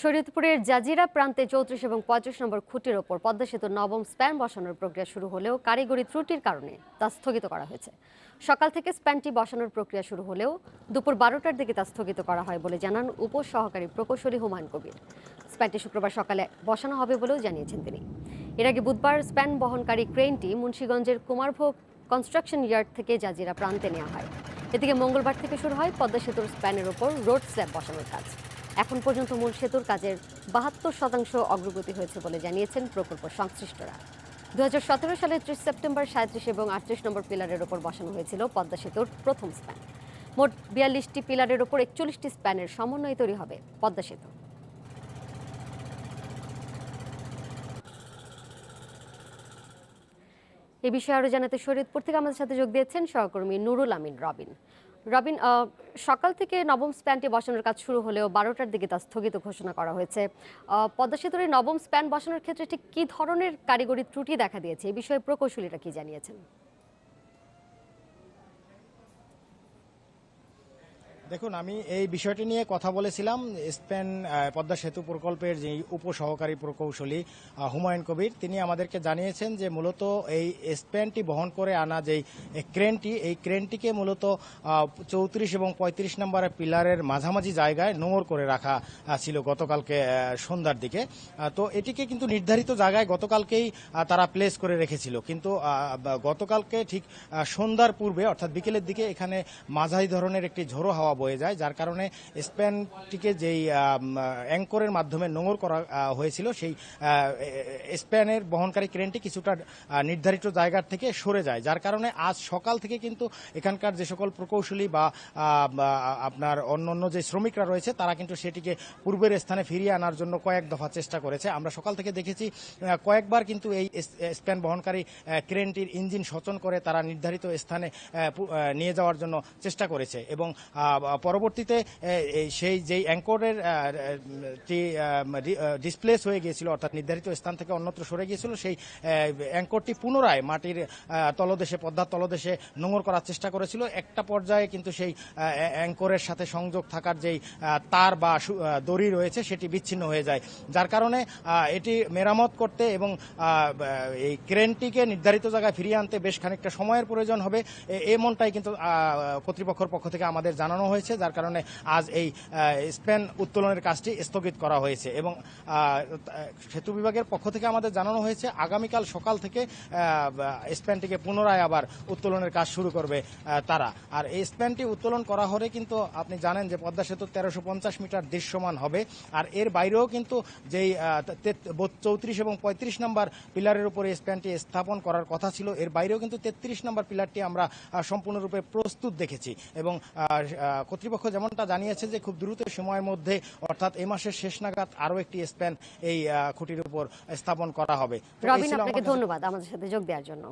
শরীয়তপুরের জাজিরা প্রান্তে চৌত্রিশ এবং পঁয়ত্রিশ নম্বর খুঁটির ওপর পদ্মা সেতুর নবম স্প্যান বসানোর প্রক্রিয়া শুরু হলেও কারিগরি ত্রুটির কারণে তা স্থগিত করা হয়েছে। সকাল থেকে স্প্যানটি বসানোর প্রক্রিয়া শুরু হলেও দুপুর বারোটার দিকে তা স্থগিত করা হয় বলে জানান উপ সহকারী প্রকৌশলী হুমায়ুন কবির। স্প্যানটি শুক্রবার সকালে বসানো হবে বলেও জানিয়েছেন তিনি। এর আগে বুধবার স্প্যান বহনকারী ক্রেনটি মুন্সীগঞ্জের কুমারভোগ কনস্ট্রাকশন ইয়ার্ড থেকে জাজিরা প্রান্তে নেওয়া হয়। এদিকে মঙ্গলবার থেকে শুরু হয় পদ্মা সেতুর স্প্যানের ওপর রোড স্ল্যাব বসানোর কাজ। এখন পর্যন্ত মূল সেতুর কাজের বাহাত্তর শতাংশ অগ্রগতি হয়েছে বলে জানিয়েছেন প্রকল্প সংশ্লিষ্টরা। দুহাজার সতেরো সালের ত্রিশ সেপ্টেম্বর সাঁত্রিশ এবং আটত্রিশ নম্বর পিলারের ওপর বসানো হয়েছিল পদ্মা সেতুর প্রথম স্প্যান। মোট বিয়াল্লিশটি পিলারের ওপর একচল্লিশটি স্প্যানের সমন্বয় তৈরি হবে পদ্মা সেতু। এ বিষয়ে আরও জানাতে শরীয়তপুর থেকে আমাদের সাথে যোগ দিয়েছেন সহকর্মী নুরুল আমিন রবিন। রবিন সকাল থেকে নবম স্প্যানটি বসানোর কাজ শুরু হলেও বারোটার দিকে তা স্থগিত ঘোষণা করা হয়েছে। পদ্মা সেতুর নবম স্প্যান বসানোর ক্ষেত্রে ঠিক কী ধরনের কারিগরি ত্রুটি দেখা দিয়েছে? এ বিষয়ে প্রকৌশলীরা কী জানিয়েছেন? দেখুন, আমি এই বিষয়টি নিয়ে কথা বলেছিলাম, স্পেন পদ্মা সেতু প্রকল্পের যে উপসহকারী প্রকৌশলী হুমায়ুন কবির। তিনি আমাদেরকে জানিয়েছেন যে মূলত এই স্পেনটি বহন করে আনা যেই ক্রেনটি, এই ক্রেনটিকে মূলত চৌত্রিশ এবং পঁয়ত্রিশ নম্বর পিলারের মাঝামাঝি জায়গায় নোংর করে রাখা ছিল গতকালকে সন্ধ্যার দিকে। তো এটিকে কিন্তু নির্ধারিত জায়গায় গতকালকেই তারা প্লেস করে রেখেছিল। কিন্তু গতকালকে ঠিক সন্ধ্যার পূর্বে, অর্থাৎ বিকেলের দিকে এখানে মাঝারি ধরনের একটি ঝোড়ো হাওয়া বয়ে যায়, যার কারণে স্প্যানটিকে যেই অ্যাঙ্করের মাধ্যমে নোঙর করা হয়েছিল, সেই স্প্যানের বহনকারী ক্রেনটি কিছুটা নির্ধারিত জায়গার থেকে সরে যায়, যার কারণে আজ সকাল থেকে কিন্তু এখানকার যে সকল প্রকৌশলী বা আপনার অন্য অন্য যে শ্রমিকরা রয়েছে, তারা কিন্তু সেটিকে পূর্বের স্থানে ফিরিয়ে আনার জন্য কয়েক দফা চেষ্টা করেছে। আমরা সকাল থেকে দেখেছি কয়েকবার কিন্তু এই স্প্যান বহনকারী ক্রেনটির ইঞ্জিন সচন করে তারা নির্ধারিত স্থানে নিয়ে যাওয়ার জন্য চেষ্টা করেছে এবং পরবর্তীতে সেই যেই অ্যাঙ্করের ডিসপ্লেস হয়ে গিয়েছিল, অর্থাৎ নির্ধারিত স্থান থেকে অন্যত্র সরে গিয়েছিল, সেই অ্যাঙ্করটি পুনরায় মাটির তলদেশে, পদ্মার তলদেশে নোঙর করার চেষ্টা করেছিল। একটা পর্যায়ে কিন্তু সেই অ্যাঙ্করের সাথে সংযোগ থাকার যেই তার বা দড়ি রয়েছে, সেটি বিচ্ছিন্ন হয়ে যায়। যার কারণে এটি মেরামত করতে এবং এই ক্রেনটিকে নির্ধারিত জায়গায় ফিরিয়ে আনতে বেশ খানিকটা সময়ের প্রয়োজন হবে। এমনটাই কিন্তু কর্তৃপক্ষের পক্ষ থেকে আমাদের জানানো হয়েছে যার কারণে আজ এই আহ, স্প্যান উত্তোলনের কাজটি স্থগিত করা হয়েছে এবং সেতু বিভাগের পক্ষ থেকে আমাদের জানানো হয়েছে আগামীকাল সকাল থেকে আহ, স্প্যানটিকে পুনরায় আবার উত্তোলনের কাজ শুরু করবে তারা। আর এই স্প্যানটি উত্তোলন করা হলে কিন্তু আপনি জানেন যে পদ্মা সেতু তেরোশো মিটার দৃশ্যমান হবে। আর এর বাইরেও কিন্তু যেই চৌত্রিশ এবং পঁয়ত্রিশ নম্বর পিলারের উপরে স্প্যানটি স্থাপন করার কথা ছিল এর বাইরেও কিন্তু তেত্রিশ নম্বর পিলারটি আমরা সম্পূর্ণরূপে প্রস্তুত দেখেছি এবং কর্তৃপক্ষ যেমনটা জানিয়েছে যে খুব দ্রুত সময়ের মধ্যে অর্থাৎ এ মাসের শেষ নাগাদ আরও একটি স্প্যান এই খুঁটির উপর স্থাপন করা হবে। ধন্যবাদ আমাদের সাথে যোগ দেওয়ার জন্য।